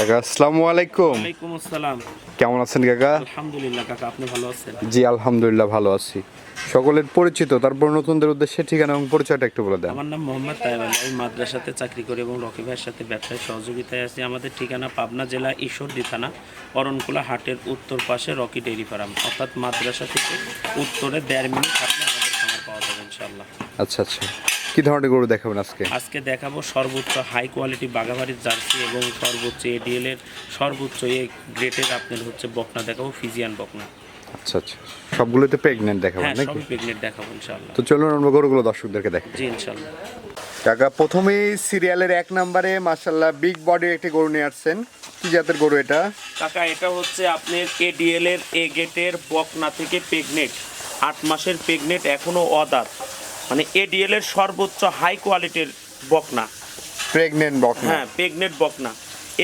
কাকা আসসালামু আলাইকুম। ওয়ালাইকুম আসসালাম। কেমন আছেন কাকা? আলহামদুলিল্লাহ কাকা আপনি ভালো আছেন? জি আলহামদুলিল্লাহ ভালো আছি। সকলের পরিচিত তারপর নতুনদের উদ্দেশ্যে ঠিকানা এবং পরিচয়টা একটু বলে দেন। আমার নাম মোহাম্মদ তাইব আলী আমি মাদ্রাসাতে চাকরি করি এবং রকি ভাইয়ের সাথে ব্যবসায় সহযোগিতায় আছি। আমাদের ঠিকানা পাবনা জেলা ঈশ্বরদী থানা অরণকুলা হাটের উত্তর পাশে রকি ডেইরি ফার্ম। অর্থাৎ মাদ্রাসা থেকে উত্তরে দেড় মিনিট হাঁটলে আমাদের খামার পাওয়া যাবে ইনশাল্লাহ আচ্ছা আচ্ছা। কি ধরনের গরু দেখাবেন আজকে? আজকে দেখাবো সর্বোচ্চ হাই কোয়ালিটি বাঘাবাড়ির জার্সি এবং সর্বোচ্চ এডিএল এর সর্বোচ্চ এ গ্রেটের আপনার হচ্ছে বকনা দেখাবো ফিজিয়ান বকনা। আচ্ছা আচ্ছা। সবগুলোতে প্রেগনেন্ট দেখাবেন হ্যাঁ নাকি? সবই প্রেগনেন্ট দেখাবো ইনশাল্লাহ তো চলুন আমরা গরুগুলো দর্শকদেরকে দেখ জি ইনশাল্লাহ কাকা প্রথমেই সিরিয়ালের এক নম্বরে মার্শাল্লাহ বিগ বডির একটি গরু নিয়ে আসছেন। কি জাতের গরু এটা? কাকা এটা হচ্ছে আপনার এডিএল এর এ গেটের বকনা থেকে প্রেগনেট আট মাসের প্রেগনেট এখনও অদাত। মানে এডিএল এর সর্বোচ্চ হাই কোয়ালিটির বকনা। প্রেগনেন্ট বক হ্যাঁ প্রেগনেট বকনা।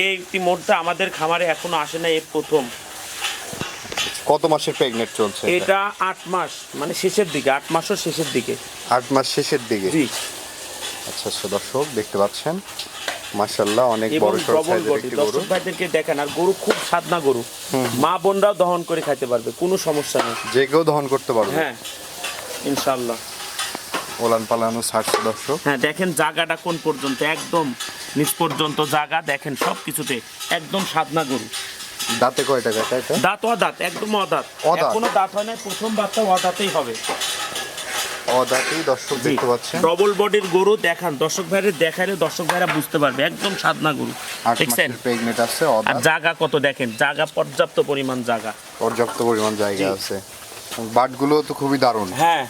এই ইতিমধ্যে আমাদের খামারে এখনও আসে না এই প্রথম। কত মাসের প্রেগনেন্ট চলছে এটা? আট মাস মানে শেষের দিকে আট মাসও শেষের দিকে। আট মাস শেষের দিকে? জি। আচ্ছা আচ্ছা দর্শক দেখতে পাচ্ছেন। মার্শাল্লাহ অনেক বড় সড় সাইজের একটি গরু। ভাইদেরকে দেখেন আর গরু খুব সাদনা গরু। মা বোনরাও দহন করে খাইতে পারবে কোনো সমস্যা নেই। যে কেউ দহন করতে পারবে। হ্যাঁ ইনশাল্লাহ ওলান পালানো ছাড়ছে দর্শক। হ্যাঁ দেখেন জায়গাটা কোন পর্যন্ত? একদম নিচ পর্যন্ত জায়গা দেখেন সব কিছুতে একদম সাদনা গরু। দাঁতে এটা দাঁত অদাঁত একদম অদাঁত। অদাঁত? এখনও দাঁত হয় না প্রথম বাচ্চা অদাঁতেই হবে। অদাঁতেই দর্শক দেখতে পাচ্ছেন। ডবল বডির গরু দেখান দর্শক ভাইরে দেখালে দর্শক ভাইরা বুঝতে পারবে একদম সাদনা গরু। দেখছেন মাসের প্রেগনেন্ট আছে আর অদাঁত। জায়গা কত দেখেন? জায়গা পর্যাপ্ত পরিমাণ জায়গা। পর্যাপ্ত পরিমাণ জায়গা। আছে। বাটগুলো তো খুবই দারুণ। হ্যাঁ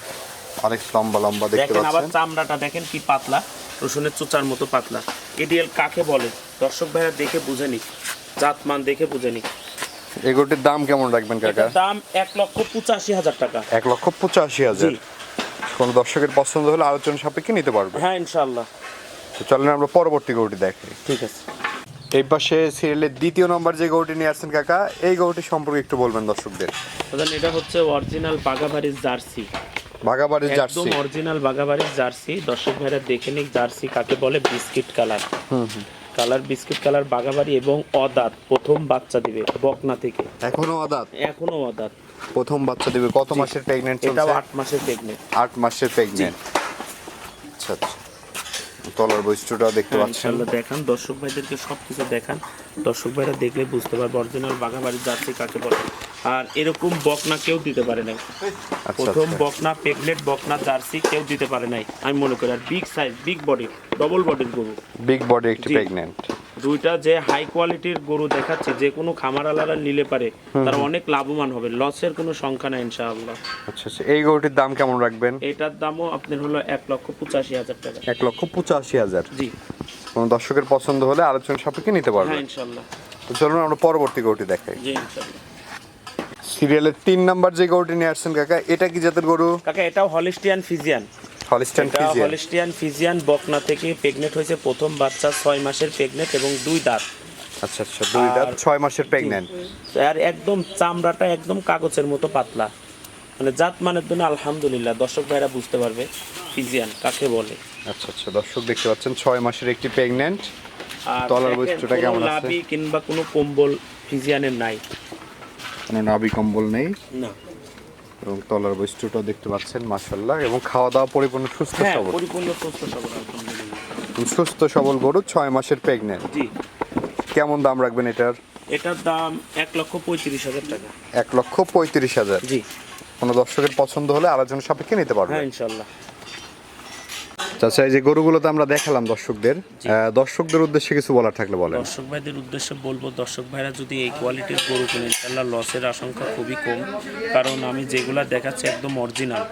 অনেক লম্বা লম্বা দেখতে দেখেন আবার চামড়াটা দেখেন কি পাতলা রসুনের চোচার মতো পাতলা। এডিএল কাকে বলে? দর্শক ভাইরা দেখে বুঝে নিক জাতমান দেখে বুঝে নিক। এগুলোটির দাম কেমন রাখবেন কাকা? দাম এক লক্ষ পঁচাশি হাজার টাকা। এক লক্ষ পঁচাশি হাজার। কোনো দর্শকের পছন্দ হলে আলোচনা সাপেক্ষে নিতে পারবে। হ্যাঁ ইনশাল্লাহ তো চলেন আমরা পরবর্তী গরুটি দেখি। ঠিক আছে। এই পাশে সিরিয়ালের দ্বিতীয় নম্বর যে গরুটি নিয়ে আসছেন কাকা এই গরুটি সম্পর্কে একটু বলবেন দর্শকদের। এটা হচ্ছে অরিজিনাল বাগাবাড়ির জার্সি। বাগাবাড়ির একদম অরিজিনাল বাগাবাড়ির জার্সি। দর্শক ভাইরা দেখে নিক জার্সি কাকে বলে? Biscuit colour. হুম কালার বিস্কিট কালার বাগাবাড়ি এবং অদাঁত প্রথম বাচ্চা দিবে বকনা থেকে। এখনও আদাত এখনও অদাঁত। প্রথম বাচ্চা দেবে। কত মাসের প্রেগনেন্ট চলছে? আট মাসের প্রেগনেন্ট আট মাসের প্রেগনেন্ট আচ্ছা আচ্ছা। তলার বৈশিষ্ট্যটা দেখতে পাচ্ছেন। ইনশাল্লাহ দেখান। দর্শক ভাইদেরকে সব কিছু দেখান। দর্শক ভাইরা দেখলে বুঝতে পারবে অরিজিনাল বাগাবাড়ির জার্সি কাকে বলে। আর এরকম বকনা কেউ দিতে পারে নাই। আচ্ছা প্রথম আচ্ছা। বকনা পেগলেট বকনা জার্সি কেউ দিতে পারে নাই। আমি মনে করি আর big size big body double বডির গরু। বিগ বডি একটি জি। প্রেগনেন্ট দুইটা যে হাই কোয়ালিটির গরু দেখাচ্ছে যে কোনো খামারালারা নিলে পারে তারা অনেক লাভবান হবে। লসের কোনো সংখ্যা নাই ইনশাআল্লাহ। আচ্ছা আচ্ছা। এই গরুটির দাম কেমন রাখবেন? এটার দামও আপনার হলো এক লক্ষ পঁচাশি হাজার টাকা। এক লক্ষ পঁচাশি হাজার। জি। কোনো দর্শকের পছন্দ হলে আলোচনা সাপেক্ষে নিতে হ্যাঁ পারবেন ইনশাল্লাহ তো চলুন আমরা পরবর্তী গরুটি দেখাই। জি ইনশাল্লাহ সিরিয়ালের তিন নাম্বার যে গরুটি নিয়ে আসছেন কাকা এটা কি জাতের গরু? কাকা এটাও হলিস্টিয়ান ফিজিয়ান। হলিস্টান এটা ফিজিয়ান। হলিস্টিয়ান ফিজিয়ান বকনা থেকে প্রেগনেন্ট হয়েছে প্রথম বাচ্চা ছয় মাসের প্রেগনেন্ট এবং দুই দাঁত। আচ্ছা আচ্ছা দুই দাঁত ছয় মাসের প্রেগনেন্ট আর একদম চামড়াটা একদম কাগজের মতো পাতলা। মানে জাত মানের জন্য আলহামদুলিল্লাহ দর্শক ভাইরা বুঝতে পারবে ফিজিয়ান কাকে বলে। আচ্ছা আচ্ছা দর্শক দেখতে পাচ্ছেন ছয় মাসের একটি প্রেগনেন্ট আর তলার বৈশিষ্ট্যটা কেমন আছে? কিংবা কোনো কম্বল ফিজিয়ানের নাই। কোনো নাভি কম্বল নেই। না। এবং তলার বৈশিষ্ট্যটাও দেখতে পাচ্ছেন মাশাল্লাহ এবং খাওয়া দাওয়া পরিপূর্ণ সুস্থ হ্যাঁ সবল। পরিপূর্ণ সুস্থ সবল সুস্থ সবল গরু ছয় মাসের প্রেগনেন্ট জি। কেমন দাম রাখবেন এটার? এটার দাম এক লক্ষ পঁয়ত্রিশ হাজার টাকা। এক লক্ষ পঁয়ত্রিশ হাজার। জি। কোনো দর্শকের পছন্দ হলে আলোচনা সাপেক্ষে নিতে হ্যাঁ পারবেন ইনশাল্লাহ আচ্ছা এই যে গরুগুলো তো আমরা দেখালাম দর্শকদের দর্শকদের উদ্দেশ্যে কিছু বলার থাকলে বলেন। দর্শক ভাইদের উদ্দেশ্যে বলব দর্শক ভাইরা যদি এই কোয়ালিটির গরু কিনে ইনশাল্লাহ লসের আশঙ্কা খুবই কম। কারণ আমি যেগুলা দেখাচ্ছি একদম অরিজিনাল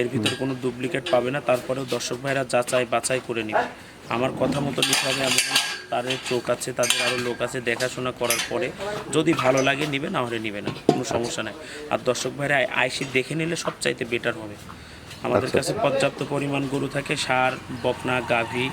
এর ভিতর কোনো ডুপ্লিকেট পাবে না তারপরেও দর্শক ভাইরা যাচাই বাছাই করে নিবে। আমার কথা মতো নিতে হবে এমন তাদের চোখ আছে তাদের আরও লোক আছে দেখাশোনা করার পরে। যদি ভালো লাগে নিবে না হলে নিবে না কোনো সমস্যা নাই। আর দর্শক ভাইরা আইসি দেখে নিলে সবচাইতে বেটার হবে। আমাদের আচ্ছা, কাছে পর্যাপ্ত পরিমাণ গরু থাকে সার বকনা গাভী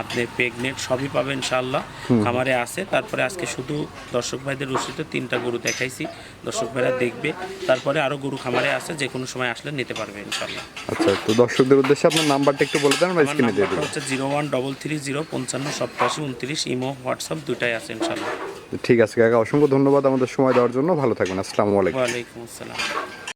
আপনি প্রেগনেন্ট সবই পাবেন ইনশাল্লাহ খামারে আছে তারপরে আজকে শুধু দর্শক ভাইদের রুচিতে তিনটা গরু দেখাইছি দর্শক ভাইরা দেখবে তারপরে আরও গরু খামারে আছে যে কোনো সময় আসলে নিতে পারবে ইনশাল্লাহ আচ্ছা তো দর্শকদের উদ্দেশ্যে আপনার নাম্বারটা একটু বলে দেন আমরা স্ক্রিনে দিয়ে দেবো হচ্ছে zero one double three zero পঞ্চান্ন সপ্তাশি উনত্রিশ ইমো হোয়াটসঅ্যাপ দুটাই আছে ইনশাল্লাহ ঠিক আছে কাকা অসংখ্য ধন্যবাদ আমাদের সময় দেওয়ার জন্য। ভালো থাকবেন আসসালামু আলাইকুম। ওয়ালাইকুম আসসালাম।